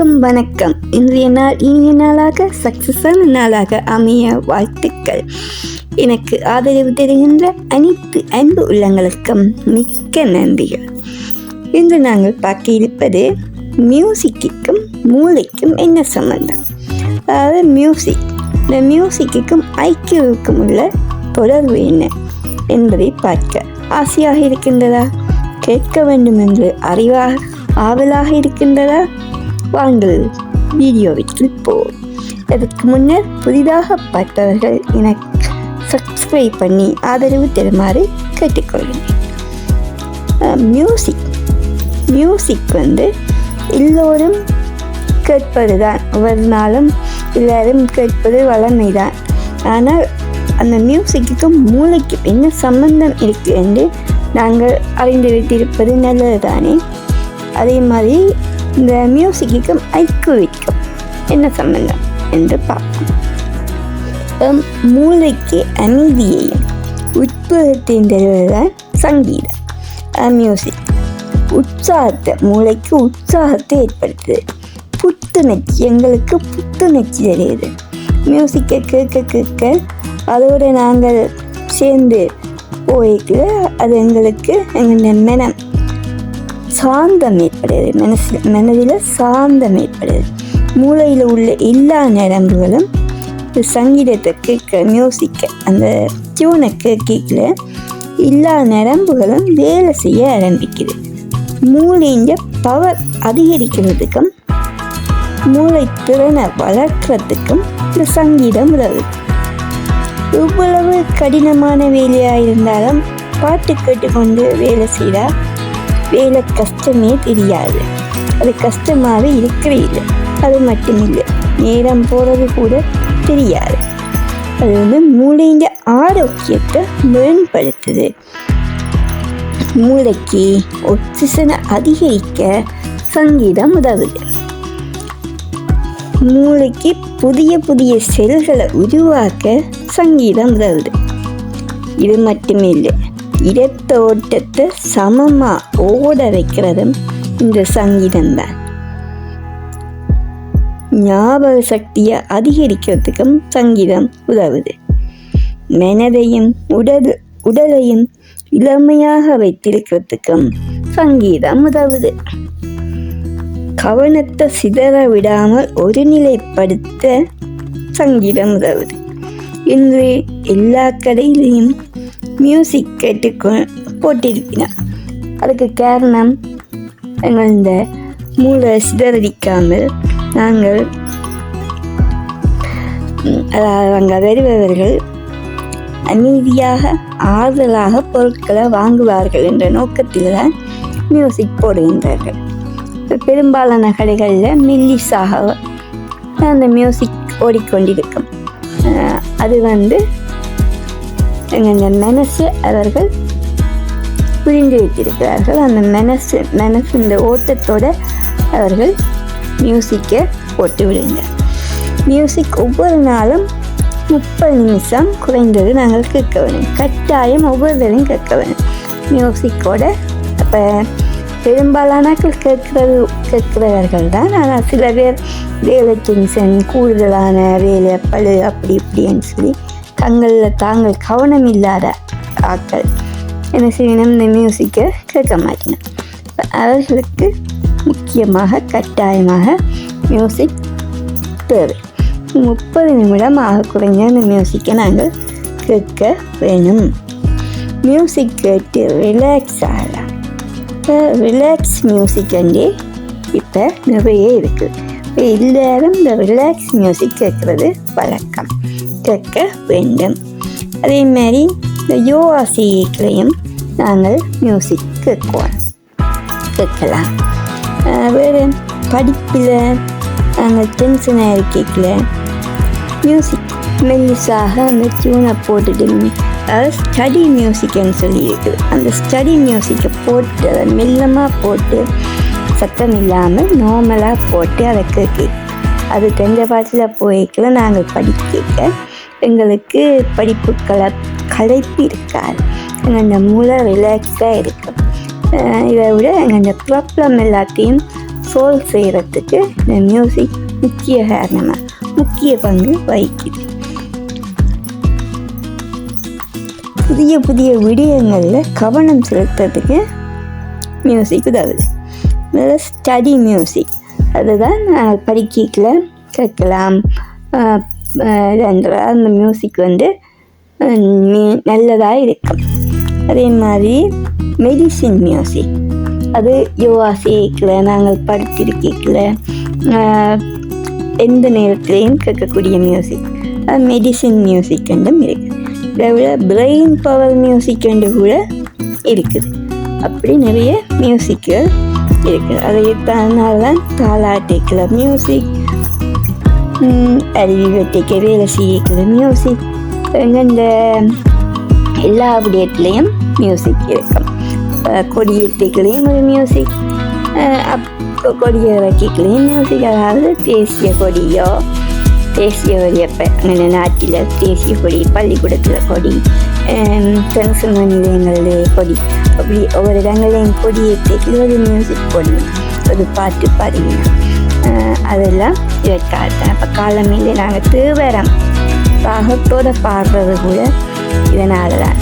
அனைவருக்கும் வணக்கம். இன்றைய நாள் இனிய நாளாக சக்சஸான நாளாக அமைய வாழ்த்துக்கள். எனக்கு ஆதரவு தருகின்ற அனைத்து அன்பு உள்ளங்களுக்கும் மிக்க நன்றிகள். இன்று நாங்கள் பார்க்க இருப்பது மியூசிக்கிற்கும் மூளைக்கும் என்ன சம்பந்தம்? அதாவது மியூசிக் இந்த மியூசிக்குக்கும் ஐக்கியவுக்கும் உள்ள தொடர்பு என்ன என்பதை பார்க்க ஆசையாக இருக்கின்றதா? கேட்க வேண்டும் என்று அறிவாக ஆவலாக இருக்கின்றதா? வாங்கள் வீடியோவிற்கு போவோம் இதற்கு முன்னர் புதிதாக பார்த்தவர்கள் எனக்கு சப்ஸ்கிரைப் பண்ணி ஆதரவு தருமாறு கேட்டுக்கொள்கிறேன். மியூசிக் மியூசிக் வந்து எல்லோரும் கேட்பது தான் ஒவ்வொரு நாளும் எல்லாரும் கேட்பது வளமை தான் ஆனால் அந்த மியூசிக்கு மூளைக்கும் என்ன சம்பந்தம் இருக்குது என்று நாங்கள் அறிந்து வைத்திருப்பது நல்லது தானே அதே மாதிரி இந்த மியூசிக்குக்கும் ஐக்குவிக்கும் என்ன சம்பந்தம் என்று பார்ப்போம் மூளைக்கு அமைதியையும் உட்புறத்தையும் தருவதுதான் சங்கீதம் மியூசிக் உற்சாகத்தை மூளைக்கு உற்சாகத்தை ஏற்படுத்துது புத்துணர்ச்சி எங்களுக்கு புத்துணர்ச்சி தருகிறது மியூசிக்கை கேட்க கேட்க அதோடு நாங்கள் சேர்ந்து போய்க்கு அது எங்களுக்கு எங்கள் மனம் சாந்தம் ஏற்படுது மனசில் மனதில் சாந்தம் ஏற்படுது மூளையில் உள்ள எல்லா நரம்புகளும் இந்த சங்கீதத்தை கேட்க மியூசிக்க அந்த டியூனை கேட்கல. எல்லா நரம்புகளும் வேலை செய்ய ஆரம்பிக்குது. மூளைங்க பவர் அதிகரிக்கிறதுக்கும் மூளை திறனை வளர்க்குறதுக்கும் இந்த சங்கீதம் உதவுது. இவ்வளவு கடினமான வேலையாக இருந்தாலும் பாட்டு கேட்டுக்கொண்டு வேலை செய்தால் வேலை கஷ்டமே தெரியாது. அது கஷ்டமாகவே இருக்கிற இல்லை அது மட்டும் இல்லை நேரம் போகிறது கூட தெரியாது. அது வந்து மூளையின் ஆரோக்கியத்தை மேம்படுத்துது. மூளைக்கு ஒக்சிஜனை அதிகரிக்க சங்கீதம் உதவுது. மூளைக்கு புதிய புதிய செல்களை உருவாக்க சங்கீதம் உதவுது. இது மட்டுமே இல்லை இடத்தோட்டத்தை சமமாக ஓட வைக்கிறதும் இந்த சங்கீதம் தான் ஞாபக சக்தியை அதிகரிக்கிறதுக்கும் சங்கீதம் உதவுது. மனதையும் உடல் உடலையும் இளமையாக வைத்திருக்கிறதுக்கும் சங்கீதம் உதவுது. கவனத்தை சிதற விடாமல் ஒருநிலைப்படுத்த சங்கீதம் உதவுது. இன்று எல்லா கடையிலையும் மியூசிக் கேட்டுக்கு போட்டிருக்கிறான் அதுக்கு காரணம் எங்கள் இந்த மூளை சிதறடிக்காமல் நாங்கள் அங்கே வருபவர்கள் அமைதியாக ஆறுதலாக பொருட்களை வாங்குவார்கள் என்ற நோக்கத்தில் தான் மியூசிக் போடுகின்றார்கள் பெரும்பாலான கடைகளில் மில்லிஸாக அந்த மியூசிக் ஓடிக்கொண்டிருக்கும். அது வந்து எங்கள் மனசு அவர்கள் புரிந்து வைத்திருக்கிறார்கள். அந்த மனசு மனசு இந்த ஓட்டத்தோட அவர்கள் மியூசிக்கை போட்டு விடுங்க மியூசிக் ஒவ்வொரு நாளும் முப்பது நிமிஷம் குறைந்தது நாங்கள் கேட்க வேணும் கட்டாயம் ஒவ்வொரு தரையும் கேட்க வேணும் மியூசிக்கோட அப்போ பெரும்பாலானாக்கள் கேட்குறது கேட்கிறவர்கள் தான். ஆனால் சில பேர் வேலை டென்ஷன் கூடுதலான வேலை பழு அப்படி இப்படின்னு சொல்லி தங்களில் தாங்கள் கவனம் இல்லாத ஆட்கள். என்ன செய்யணும்? இந்த மியூசிக்கை கேட்க மாட்டேன். அவர்களுக்கு முக்கியமாக கட்டாயமாக மியூசிக் தேவை. முப்பது நிமிடம் ஆக குறைஞ்ச அந்த மியூசிக்கை நாங்கள் கேட்க வேணும் மியூசிக் கேட்டு ரிலாக்ஸ் ஆகலாம். இப்போ ரிலாக்ஸ் மியூசிக் வந்து இப்போ நிறைய இருக்குது இப்போ எல்லாரும் இந்த ரிலாக்ஸ் மியூசிக் கேட்குறது வழக்கம். கேட்க வேண்டும். அதே மாதிரி இந்த யோகாசிகளையும் நாங்கள் மியூசிக் கேட்குவோம் கேட்கலாம் வேறு படிப்பில் நாங்கள் டென்ஷனாக இருக்கல மியூசிக் மெல்லிசாக அந்த டியூனை போட்டுட்டு அதாவது ஸ்டடி மியூசிக்னு சொல்லி இருக்குது அந்த ஸ்டடி மியூசிக்கை போட்டு அதை மெல்லமாக போட்டு சத்தம் இல்லாமல் நார்மலாக போட்டு அதை கேட்க. அது தெரிஞ்ச பாட்டில் போய்க்கல நாங்கள் படிக்க எங்களுக்கு படிப்புகளை கல களைப்பு இருக்காது எங்கள் மூளை ரிலாக்ஸாக இருக்கும் இதை விட எங்கள் அந்த ப்ராப்ளம் எல்லாத்தையும் சோல் செய்கிறதுக்கு இந்த மியூசிக் முக்கிய காரணமாக முக்கிய பங்கு வகிக்குது. புதிய புதிய விடயங்களில் கவனம் செலுத்துறதுக்கு மியூசிக் உதவுது. முதல்ல ஸ்டடி மியூசிக் அதுதான் நான் படிக்கல கேட்கலாம். அந்த மியூசிக் வந்து நல்லதாக இருக்கும் அதே மாதிரி மெடிசின் மியூசிக் அது யோகா கேட்கல நாங்கள் படுத்திருக்கல எந்த நேரத்திலையும் கேட்கக்கூடிய மியூசிக் அது மெடிசின் மியூசிக் என்றும் இருக்குது இதை விட பிரெயின் பவர் மியூசிக் என்று கூட இருக்குது. அப்படி நிறைய மியூசிக்குகள் இருக்குது அதை தான் தாலாட்டிக்கில் மியூசிக் அருவி வெட்டிக்க வேலை செய்யக்கிற மியூசிக் இந்த எல்லா விடயத்துலேயும் மியூசிக் இருக்கும் கொடியேற்றிக்கலையும் ஒரு மியூசிக் அப் கொடியை வைக்கலையும் மியூசிக் அதாவது தேசிய கொடியோ தேசிய கொடி அப்போ அங்கே நாட்டில் தேசிய கொடி பள்ளிக்கூடத்தில் கொடி பென்சில் நிலையங்களில் கொடி அப்படி ஒவ்வொரு இடங்களையும் கொடி ஒரு மியூசிக் போடணும் ஒரு பாட்டு பாடினேன் அதெல்லாம் இதற்காகத்தான் இப்போ காலமையில் நாங்கள் தீவிரம் பாகத்தோடு பாடுறது கூட இதனால தான்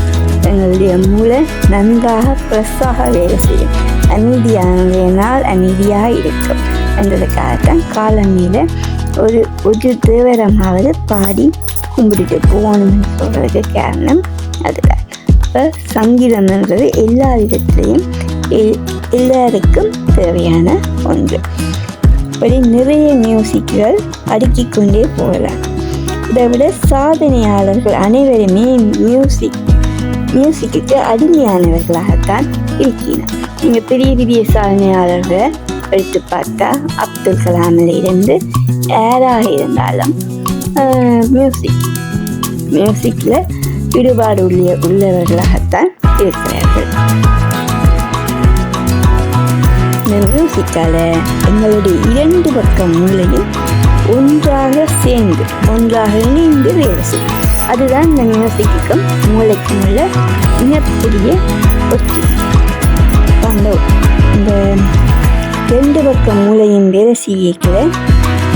எங்களுடைய மூளை நன்றாக ப்ரெஸ்ஸாக வேலை செய்யும். அமைதியான நாள் அமைதியாக இருக்கும். என்றதுக்காகத்தான் காலமையில் ஒரு ஒரு தேவரமாவது பாடி கும்பிட்டுட்டு போகணும்னு சொல்கிறதுக்கு காரணம் அதுதான். இப்போ சங்கீதம்ன்றது எல்லா விதத்துலேயும் எல்லாருக்கும் தேவையான ஒன்று. இப்படி நிறைய மியூசிக்குகள் அடுக்கிக்கொண்டே போகலாம். இதை விட சாதனையாளர்கள் அனைவருமே மியூசிக் மியூசிக்கு அடிமையானவர்களாகத்தான் இருக்கிறார். நீங்கள் பெரிய பெரிய சாதனையாளர்களை எடுத்து பார்த்தா அப்துல் கலாமில் இருந்து யாராக இருந்தாலும் மியூசிக் மியூசிக்கில் ஈடுபாடு உள்ள உள்ளவர்களாகத்தான் இருக்கிறார்கள். இந்த எங்களுடைய இரண்டு பக்கம் மூலையும் ஒன்றாக சேர்ந்து ஒன்றாக இணைந்து வேலை செய்யும். அதுதான் இந்த மியூசிக்குக்கும் மூளைக்கும் உள்ள மிகப்பெரிய ஒத்தி அந்த இந்த ரெண்டு பக்கம் மூளையும் வேலை செய்யக்கிற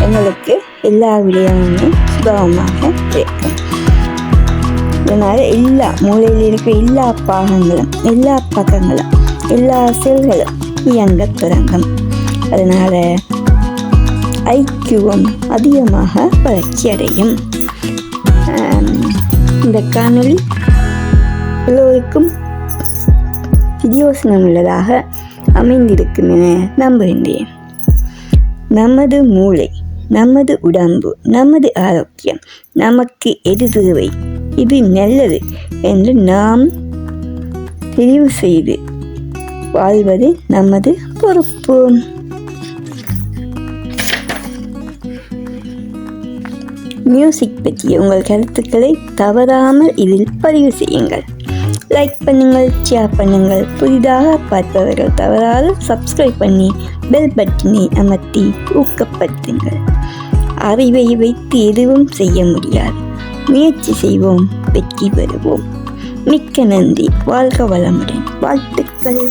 எங்களுக்கு எல்லா விடயமுமே சுபமாக இருக்கும் அதனால் எல்லா மூளையில் இருக்கிற எல்லா பாகங்களும் எல்லா பக்கங்களும் எல்லா செல்களும் இயங்க தொடங்கும் அதனால் ஐக்கியம் அதிகமாக வளர்ச்சி அடையும் இந்த காணொளி எல்லோருக்கும் யோசனம் உள்ளதாக அமைந்திருக்கும் என நம்புகின்றேன். நமது மூளை நமது உடம்பு நமது ஆரோக்கியம் நமக்கு எது தேவை இது நல்லது என்று நாம் தெரிவு செய்து வாழ்வது நமது பொறுப்பு. மியூசிக் பற்றிய உங்கள் கருத்துக்களை தவறாமல் இதில் பதிவு செய்யுங்கள். லைக் பண்ணுங்கள் ஷேர் பண்ணுங்கள். புதிதாக பார்ப்பவர்கள் தவறாத சப்ஸ்கிரைப் பண்ணி பெல் பட்டனை அமர்த்தி ஊக்கப்படுத்துங்கள். அறிவை வைத்து எதுவும் செய்ய முடியாது. முயற்சி செய்வோம் வெற்றி பெறுவோம். மிக்க நன்றி. வாழ்க வளமுடன். வாழ்த்துக்கள்.